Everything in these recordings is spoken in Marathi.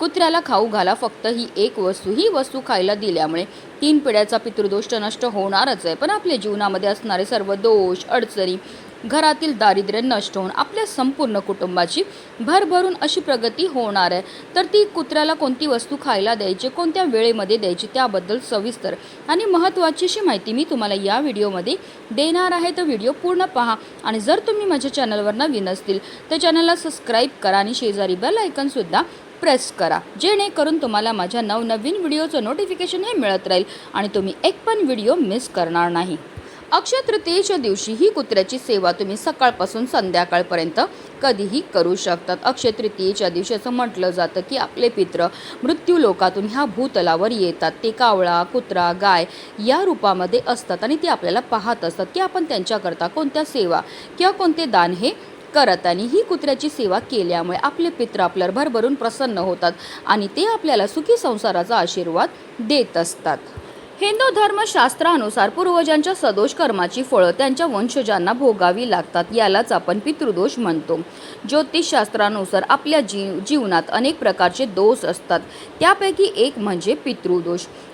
कुत्र्याला खाऊ घाला फक्त ही एक वस्तू. ही वस्तू खायला दिल्यामुळे तीन पिढ्याचा पितृदोष नष्ट होणारच आहे. पण आपल्या जीवनामध्ये असणारे सर्व दोष अडचणी घरातील दारिद्र्य नष्ट होऊन आपल्या संपूर्ण कुटुंबाची भरभरून अशी प्रगती होणार आहे. तर ती कुत्र्याला कोणती वस्तू खायला द्यायची कोणत्या वेळेमध्ये द्यायची त्याबद्दल सविस्तर आणि महत्त्वाची अशी माहिती मी तुम्हाला या व्हिडिओमध्ये देणार आहे. तर व्हिडिओ पूर्ण पहा आणि जर तुम्ही माझ्या चॅनलवर नवीन असतील तर चॅनलला सबस्क्राईब करा आणि शेजारी बेल आयकनसुद्धा प्रेस करा. जेणेकरून तुम्हाला माझ्या नवनवीन व्हिडिओचं नोटिफिकेशन हे मिळत राहील आणि तुम्ही एक पण व्हिडिओ मिस करणार नाही. अक्षय तृतीयेच्या दिवशी ही कुत्र्याची सेवा तुम्ही सकाळपासून संध्याकाळपर्यंत कधीही करू शकतात. अक्षय तृतीयेच्या दिवशी असं म्हटलं जातं की आपले पित्र मृत्यू लोकातून ह्या भूतलावर येतात. ते कावळा कुत्रा गाय या रूपामध्ये असतात आणि ते आपल्याला पाहत असतात की आपण त्यांच्याकरता कोणत्या सेवा किंवा कोणते दान हे करतानी ही कुत्र्याची सेवा केल्यामुळे आपले पित्र आपल्यावर भरभरून प्रसन्न होतात आणि ते आपल्याला सुखी संसाराचा आशीर्वाद देत असतात. हिंदू धर्मशास्त्रानुसार पूर्वजांच्या सदोष कर्माची फळं त्यांच्या वंशजांना भोगावी लागतात यालाच आपण पितृदोष म्हणतो. ज्योतिषशास्त्रानुसार आपल्या जीव जीवनात अनेक प्रकारचे दोष असतात. त्यापैकी एक म्हणजे पितृदोष.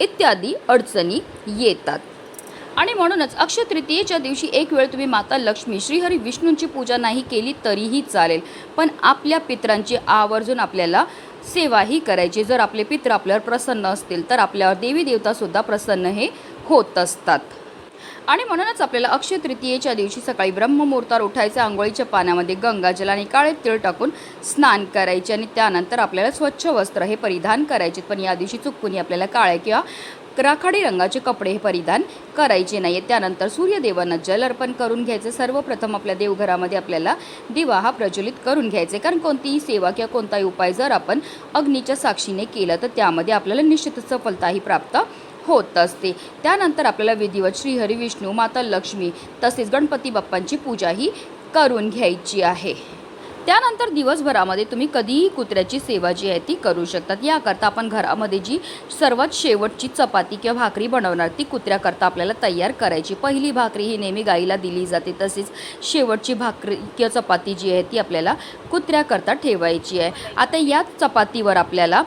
इत्यादी अडचणी येतात. आणि म्हणूनच अक्षय तृतीयेच्या दिवशी एक वेळ तुम्ही माता लक्ष्मी श्रीहरी विष्णूंची पूजा नाही केली तरीही चालेल. पण आपल्या पित्रांची आवर्जून आपल्याला सेवाही करायची. जर आपले पित्र आपल्यावर प्रसन्न असतील तर आपल्यावर देवी देवतासुद्धा प्रसन्न हे होत असतात. आणि म्हणूनच आपल्याला अक्षय तृतीयेच्या दिवशी सकाळी ब्रह्ममुहूर्तावर उठायचं आंघोळीच्या पाण्यामध्ये गंगाजल आणि काळे तीळ टाकून स्नान करायचे आणि त्यानंतर आपल्याला स्वच्छ वस्त्र हे परिधान करायचे. पण या दिवशी चुकूनही आपल्याला काळे किंवा राखाडी रंगाचे कपडे हे परिधान करायचे नाही त्यानंतर सूर्यदेवांना जल अर्पण करून घ्यायचे. सर्वप्रथम आपल्या देवघरामध्ये आपल्याला दिवा हा प्रज्वलित करून घ्यायचे. कारण कोणतीही सेवा किंवा कोणताही उपाय जर आपण अग्नीच्या साक्षीने केला तर त्यामध्ये आपल्याला निश्चित सफलताही प्राप्त होत असते. त्यानंतर आपल्याला विधिवत श्रीहरी विष्णू माता लक्ष्मी तसेच गणपती बाप्पांची पूजाही करून घ्यायची आहे. त्यानंतर दिवसभरामध्ये तुम्ही कधीही कुत्र्याची सेवा जी आहे ती करू शकतात. याकरता आपण घरामध्ये जी सर्वात शेवटची चपाती किंवा भाकरी बनवणार ती कुत्र्याकरता आपल्याला तयार करायची. पहिली भाकरी ही नेहमी गाईला दिली जाते. तसेच शेवटची भाकरी किंवा चपाती जी आहे ती आपल्याला कुत्र्याकरता ठेवायची आहे. आता या चपातीवर आपल्याला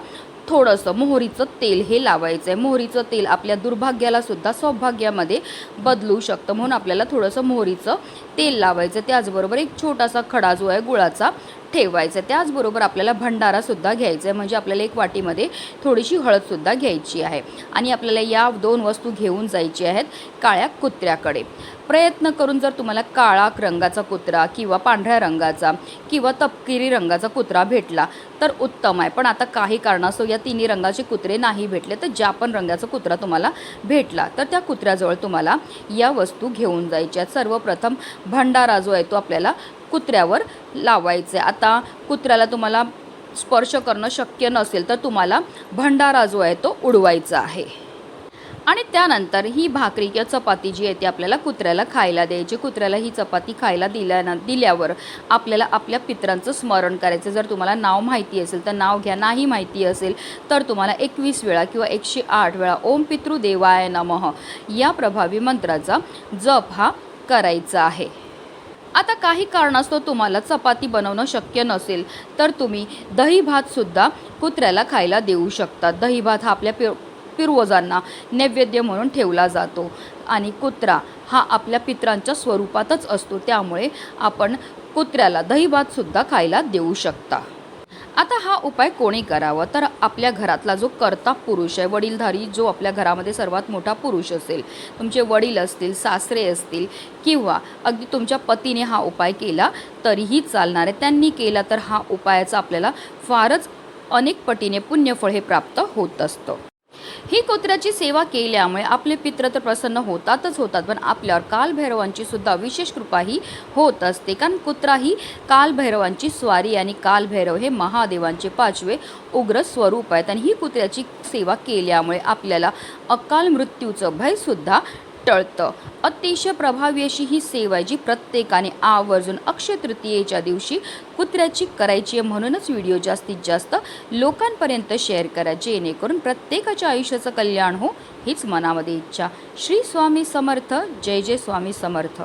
थोडंसं मोहरीचं तेल हे लावायचं आहे मोहरीचं तेल आपल्या दुर्भाग्याला सुद्धा सौभाग्यामध्ये बदलू शकतं म्हणून आपल्याला थोडंसं मोहरीचं तेल लावायचं त्याचबरोबर एक छोटासा खडा जो आहे गुळाचा ठेवायचं. त्याचबरोबर आपल्याला भंडारासुद्धा घ्यायचा आहे. म्हणजे आपल्याला एक वाटीमध्ये थोडीशी हळदसुद्धा घ्यायची आहे. आणि आपल्याला या दोन वस्तू घेऊन जायची आहेत काळ्या कुत्र्याकडे. प्रयत्न करून जर तुम्हाला काळा रंगाचा कुत्रा किंवा पांढऱ्या रंगाचा किंवा तपकिरी रंगाचा कुत्रा भेटला तर उत्तम आहे. पण आता काही कारणास्तव या तिन्ही रंगाचे कुत्रे नाही भेटले तर ज्या पण रंगाचा कुत्रा तुम्हाला भेटला तर त्या कुत्र्याजवळ तुम्हाला या वस्तू घेऊन जायच्या आहेत. सर्वप्रथम भंडारा जो आहे तो आपल्याला कुत्र्यावर लावायचं. आहे आता कुत्र्याला तुम्हाला स्पर्श करणं शक्य नसेल तर तुम्हाला भंडारा जो आहे तो उडवायचा आहे. आणि त्यानंतर ही भाकरी किंवा चपाती जी आहे ती आपल्याला कुत्र्याला खायला द्यायची. कुत्र्याला ही चपाती खायला दिल्यानं दिल्यावर आपल्याला आपल्या पित्रांचं स्मरण करायचं. जर तुम्हाला नाव माहिती असेल तर नाव घ्या. नाही माहिती असेल तर तुम्हाला एकवीस वेळा किंवा एकशे आठ वेळा ओम पितृ देवाय नमः या प्रभावी मंत्राचा जप हा करायचा आहे. आता काही कारणास्तव तुम्हाला चपाती बनवणं शक्य नसेल तर तुम्ही दही भातसुद्धा कुत्र्याला खायला देऊ शकता. दही भात हा आपल्या पि पूर्वजांना नैवेद्य म्हणून ठेवला जातो आणि कुत्रा हा आपल्या पित्रांच्या स्वरूपातच असतो त्यामुळे आपण कुत्र्याला दही भातसुद्धा खायला देऊ शकता. आता हा उपाय कोणी करावा? तर आपल्या घरातला जो कर्ता पुरुष आहे वडीलधारी जो आपल्या घरामध्ये सर्वात मोठा पुरुष असेल तुमचे वडील असतील सासरे असतील किंवा अगदी तुमच्या पतीने हा उपाय केला तरीही चालणार आहे. त्यांनी केला तर हा उपायाचा आपल्याला फारच अनेक पटीने पुण्यफळ हे प्राप्त होत असतं. ही कुत्र्याची सेवा केल्यामुळे आपले पित्र तर प्रसन्न होतातच होतात पण आपल्यावर कालभैरवांची सुद्धा विशेष कृपाही होत असते. कारण कुत्रा ही कालभैरवांची स्वारी आणि कालभैरव हे महादेवांचे पाचवे उग्र स्वरूप आहेत. आणि ही कुत्र्याची सेवा केल्यामुळे आपल्याला अकाल मृत्यूचं भयसुद्धा टळतं. अतिशय प्रभावी अशी ही सेवा आहे जी प्रत्येकाने आवर्जून अक्षय तृतीयेच्या दिवशी कुत्र्याची करायची आहे म्हणूनच व्हिडिओ जास्तीत जास्त लोकांपर्यंत शेअर करा. जेणेकरून प्रत्येकाच्या आयुष्याचं कल्याण हो हीच मनामध्ये इच्छा. श्री स्वामी समर्थ. जय जय स्वामी समर्थ.